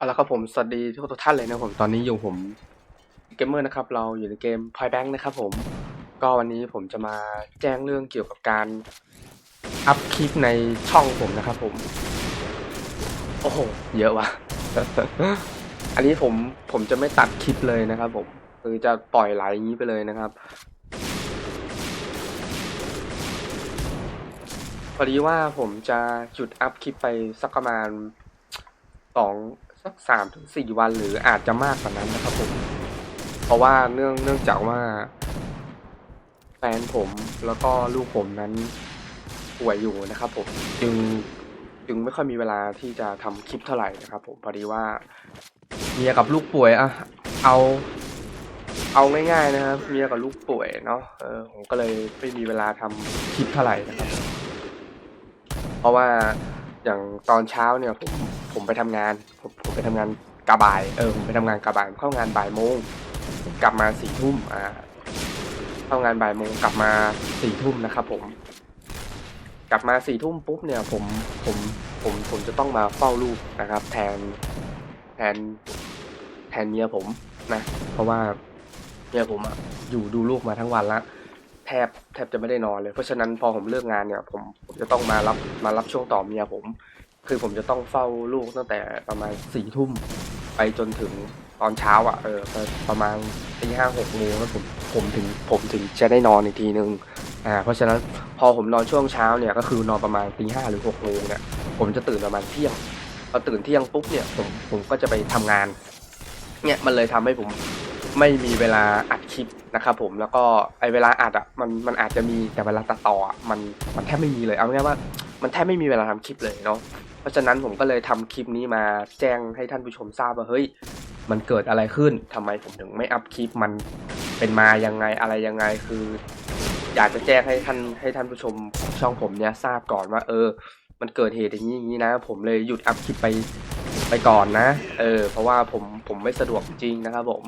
เอาละครับผม สวัสดีทุกท่านเลยนะผมตอนนี้อยู่ผมเกมเมอร์นะครับ เราอยู่ในเกม Point Bank นะครับผม ก็วันนี้ผมจะมาแจ้งเรื่องเกี่ยวกับการอัพคลิปในช่องผมนะครับผม โอ้โห เยอะว่ะ อันนี้ผมผมจะไม่ตัดคลิปเลยนะครับผมคือจะปล่อยไหลอย่างนี้ไปเลยนะครับ พอดีว่าผมจะหยุดอัพคลิปไปสักประมาณสอง สักสามถึงสี่วันหรืออาจจะมากกว่านั้นนะครับผม เพราะว่าเนื่องเนื่องจากว่าแฟนผมแล้วก็ลูกผมนั้นป่วยอยู่นะครับผมจึงจึงไม่ค่อยมีเวลาที่จะทำคลิปเท่าไหร่นะครับ ผมพอดีว่าเมียกับลูกป่วยอะเอา เอาง่ายๆนะครับเมียกับลูกป่วยเนาะเออผมก็เลยไม่มีเวลาทำคลิปเท่าไหร่นะครับ เพราะว่าอย่างตอนเช้าเนี่ยผม ผมไปทำงานผมผมไปทำงานกะบ่ายเออผมไปทำงานกะบ่ายเข้างานบ่ายโมงกลับมาสี่ทุ่มอ่าเข้างานบ่ายโมงกลับมาสี่ทุ่มนะครับผม กลับมาสี่ทุ่มปุ๊บเนี่ยผมผมผมผมจะต้องมาเฝ้าลูกนะครับ แทนแทนแทนเมียผมนะ เพราะว่าเมียผมอะอยู่ดูลูกมาทั้งวันละแทบแทบจะไม่ได้นอนเลย เพราะฉะนั้นพอผมเลิกงานเนี่ย ผมผมจะต้องมารับมารับช่วงต่อเมียผม คือผมจะต้องเฝ้าลูกตั้งแต่ประมาณสี่ทุ่มไปจนถึงตอนเช้าอะเออประมาณตีห้าหกโมงแล้วผมผมถึงผมถึงจะได้นอนอีกทีนึงอ่าเพราะฉะนั้นพอผมนอนช่วงเช้าเนี่ยก็คือนอนประมาณตีห้าหรือหกโมงเนี่ยผมจะตื่นประมาณเที่ยงพอตื่นเที่ยงปุ๊บเนี่ยผมผมก็จะไปทำงานเนี่ยมันเลยทำให้ผมไม่มีเวลาอัดคลิปนะครับผมแล้วก็ไอเวลาอัดอะมันมันอาจจะมีแต่เวลาตัดต่ออะมันมันแทบไม่มีเลยเอาง่ายว่ามันแทบไม่มีเวลาทำคลิปเลยเนาะ เพราะฉะนั้นผมก็เลยทำคลิปนี้มาแจ้งให้ท่านผู้ชมทราบว่าเฮ้ยมันเกิดอะไรขึ้นทำไมผมถึงไม่อัพคลิปมันเป็นมายังไงอะไรยังไงคือ อยากจะแจ้งให้ท่านให้ท่านผู้ชมช่องผมเนี่ยทราบก่อนว่า เออ มันเกิดเหตุอย่างนี้อย่างนี้นะ ผมเลยหยุดอัพคลิปไปไปก่อนนะ เออ เพราะว่าผมผมไม่สะดวกจริงนะครับผม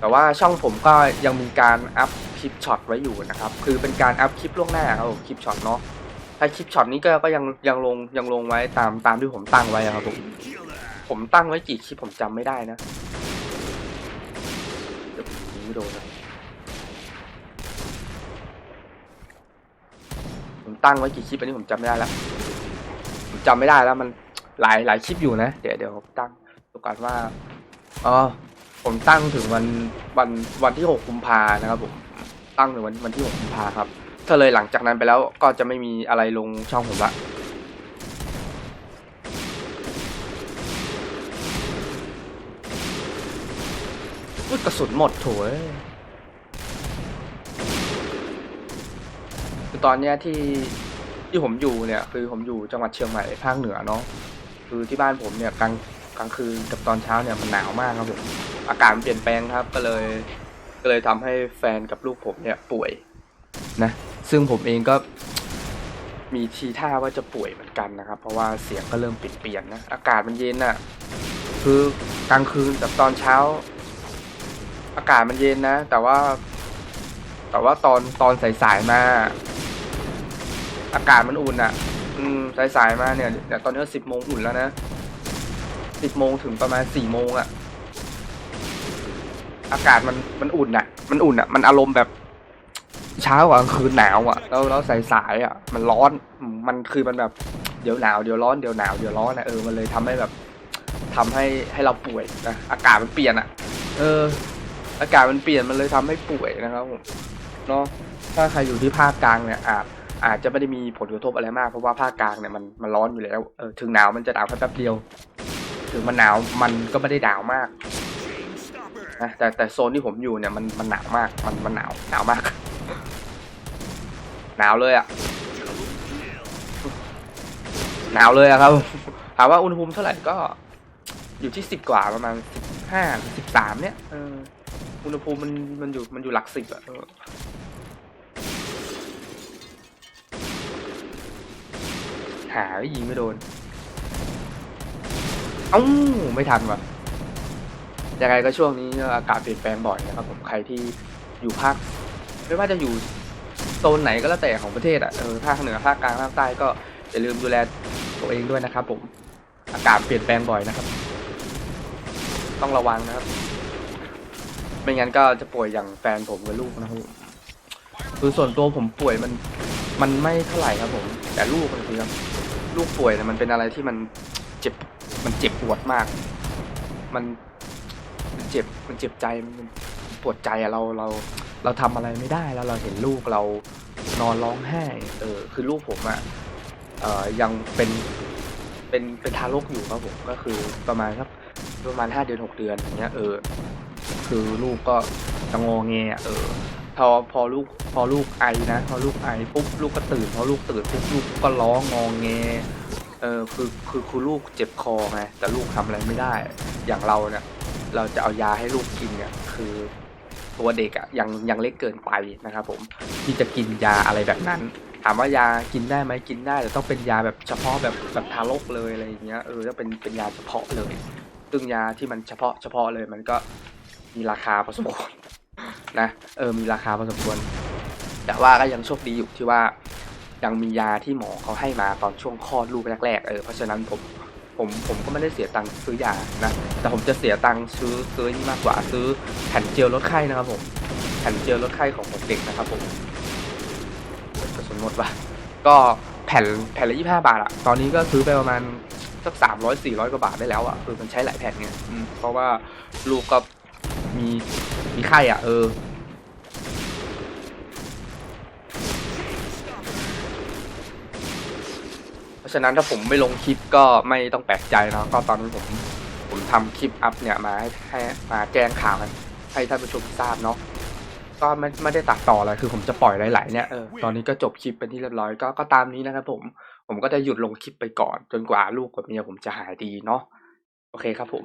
แต่ว่าช่องผมก็ยังมีการอัพคลิปช็อตไว้อยู่นะครับ คือเป็นการอัพคลิปล่วงหน้าครับคลิปช็อตเนาะ ถ้าคลิปช็อตนี้ก็ก็ยังยังลงยังลงไว้ตามตามที่ผมตั้งไว้อะครับผมผมตั้งไว้กี่คลิปผมจำไม่ได้นะเดี๋ยวผมยิงไม่โดนนะผมตั้งไว้กี่คลิปอันนี้ผมจำไม่ได้แล้วผมจำไม่ได้แล้วมันหลายหลายคลิปอยู่นะ เดี๋ยวเดี๋ยวผมตั้งดูก่อนว่าอ๋อผมตั้งถึงวันวันวันที่หกกุมภานะครับผมตั้งถึงวันวันที่หกกุมภาครับ ถ้าเลยหลังจากนั้นไปแล้วก็จะไม่มีอะไรลงช่องผมละอุ๊ยกระสุนหมดโถยคือตอนเนี้ยที่ที่ผมอยู่เนี่ย คือผมอยู่จังหวัดเชียงใหม่ภาคเหนือเนาะคือที่บ้านผมเนี่ยกลางกลางคืนกับตอนเช้าเนี่ยมันหนาวมากครับผมอากาศมันเปลี่ยนแปลงครับ ก็เลยก็เลยทำให้แฟนกับลูกผมเนี่ยป่วยนะ ซึ่งผมเองก็มีทีท่าว่าจะป่วยเหมือนกันนะครับ เพราะว่าเสียงก็เริ่มเปลี่ยนเปลี่ยนนะ อากาศมันเย็นน่ะ คือกลางคืนกับตอนเช้า อากาศมันเย็นนะ แต่ว่า แต่ว่าตอนตอนสายๆมา อากาศมันอุ่นอะ อืมสายๆมาเนี่ยเดี๋ยวตอนนี้สิบโมงอุ่นแล้วนะสิบโมงถึงประมาณสี่โมงอะ อากาศมันมันอุ่นอะมันอุ่นอะมันอารมณ์แบบ เช้ากับกลางคืนหนาวอะแล้วแล้วสายสายๆอะมันร้อนมันคือมันแบบเดี๋ยวหนาวเดี๋ยวร้อนเดี๋ยวหนาวเดี๋ยวร้อนนะเออมันเลยทำให้แบบทำให้ให้เราป่วยนะอากาศมันเปลี่ยนอะ เออ อากาศมันเปลี่ยนมันเลยทำให้ป่วยนะครับผมเนาะถ้าใครอยู่ที่ภาคกลางเนี่ยอาจอาจจะไม่ได้มีผลกระทบอะไรมาก เพราะว่าภาคกลางเนี่ยมันมันร้อนอยู่แล้วเออถึงหนาวมันจะหนาวแค่แป๊บเดียว ถึงมันหนาวมันก็ไม่ได้หนาวมากนะแต่แต่โซนที่ผมอยู่เนี่ยมันมันหนาวมากมันมันหนาวหนาวมาก หนาวเลยอะ่ะหนาวเลยอะครับ ถามว่าอุณหภูมิเท่าไหร่ก็ อยู่ที่สิบกว่าประมาณสิบห้าสิบสามเนี่ยเอออุณหภูมิมันมันอยู่มันอยู่หลักสิบอะหายิงไม่โดน เอ้าไม่ทันว่ะยังไงก็ช่วงนี้อากาศเปลี่ยนแปลงบ่อยนะครับผมใครที่อยู่ภาคไม่ว่าจะอยู่ โซนไหนก็แล้วแต่ของประเทศอะเออภาคเหนือภาคกลางภาคใต้ก็อย่าลืมดูแลตัวเองด้วยนะครับ ผมอากาศเปลี่ยนแปลงบ่อยนะครับ ต้องระวังนะครับ ไม่งั้นก็จะป่วยอย่างแฟนผมกับลูกนะครับคือส่วนตัวผมป่วยมัน มันไม่เท่าไหร่ครับ ผม แต่ลูกมันคือครับ ลูกป่วยเนี่ยมันเป็นอะไรที่มันเจ็บ มันเจ็บปวดมาก มันมันเจ็บ มันเจ็บใจ มันมันปวดใจอะเรา เรา เราทำอะไรไม่ได้แล้วเราเห็นลูกเรานอนร้องไห้เออคือลูกผมอะเอ่อยังเป็นเป็นเป็นทารกอยู่ครับผมก็คือประมาณครับประมาณห้าเดือนหกเดือนอย่างเงี้ยเออคือลูกก็จะงอแงอะเออพอพอลูกพอลูกไอนะ พอลูกไอปุ๊บลูกก็ตื่นพอลูกตื่นปุ๊บลูกก็ร้องงองแงเออคือคือคือลูกเจ็บคอไงแต่ลูกทำอะไรไม่ได้ อย่างเราเนี่ย เราจะเอายาให้ลูกกินเนี่ยคือ ตัวเด็กอะยังยังเล็กเกินไปนะครับผมที่จะกินยาอะไรแบบนั้น ถามว่ายากินได้ไหมกินได้แต่ต้องเป็นยาแบบเฉพาะแบบแบบทารกเลยอะไรอย่างเงี้ยเออต้องเป็นเป็นยาเฉพาะเลย ซึ่งยาที่มันเฉพาะเฉพาะเลยมันก็มีราคาพอสมควรนะเออมีราคาพอสมควร แต่ว่าก็ยังโชคดีอยู่ที่ว่ายังมียาที่หมอเขาให้มาตอนช่วงคลอดลูกแรกๆเออเพราะฉะนั้นผม ผมผมก็ไม่ได้เสียตังค์ซื้อยานะ แต่ผมจะเสียตังค์ซื้อซื้อนี่มากกว่าซื้อแผ่นเจลลดไข้นะครับผมแผ่นเจลลดไข้ของผมเด็กนะครับผมสมมติว่าก็แผ่นแผ่นละยี่ห้าบาทอะตอนนี้ก็ซื้อไปประมาณสักสามร้อยสี่ร้อยกว่าบาทได้แล้วอะคือมันใช้หลายแผ่นไงเพราะว่าลูกก็มีมีไข้อะเออ เพ ราะฉะนั้นถ้าผมไม่ลงคลิปก็ไม่ต้องแปลกใจเนาะก็ตอนนี้ผมผมทำคลิปอัพเนี่ยมาให้ให้มาแจ้งข่าวให้ให้ท่านผู้ชมทราบเนาะก็ไม่ไม่ได้ตัดต่ออะไรคือผมจะปล่อยหลายๆเนี่ยเออตอนนี้ก็จบคลิปเป็นที่เรียบร้อยก็ก็ตามนี้นะครับผมผมก็จะหยุดลงคลิปไปก่อน จนกว่าลูกกับเมียผมจะหายดีเนาะโอเคครับผม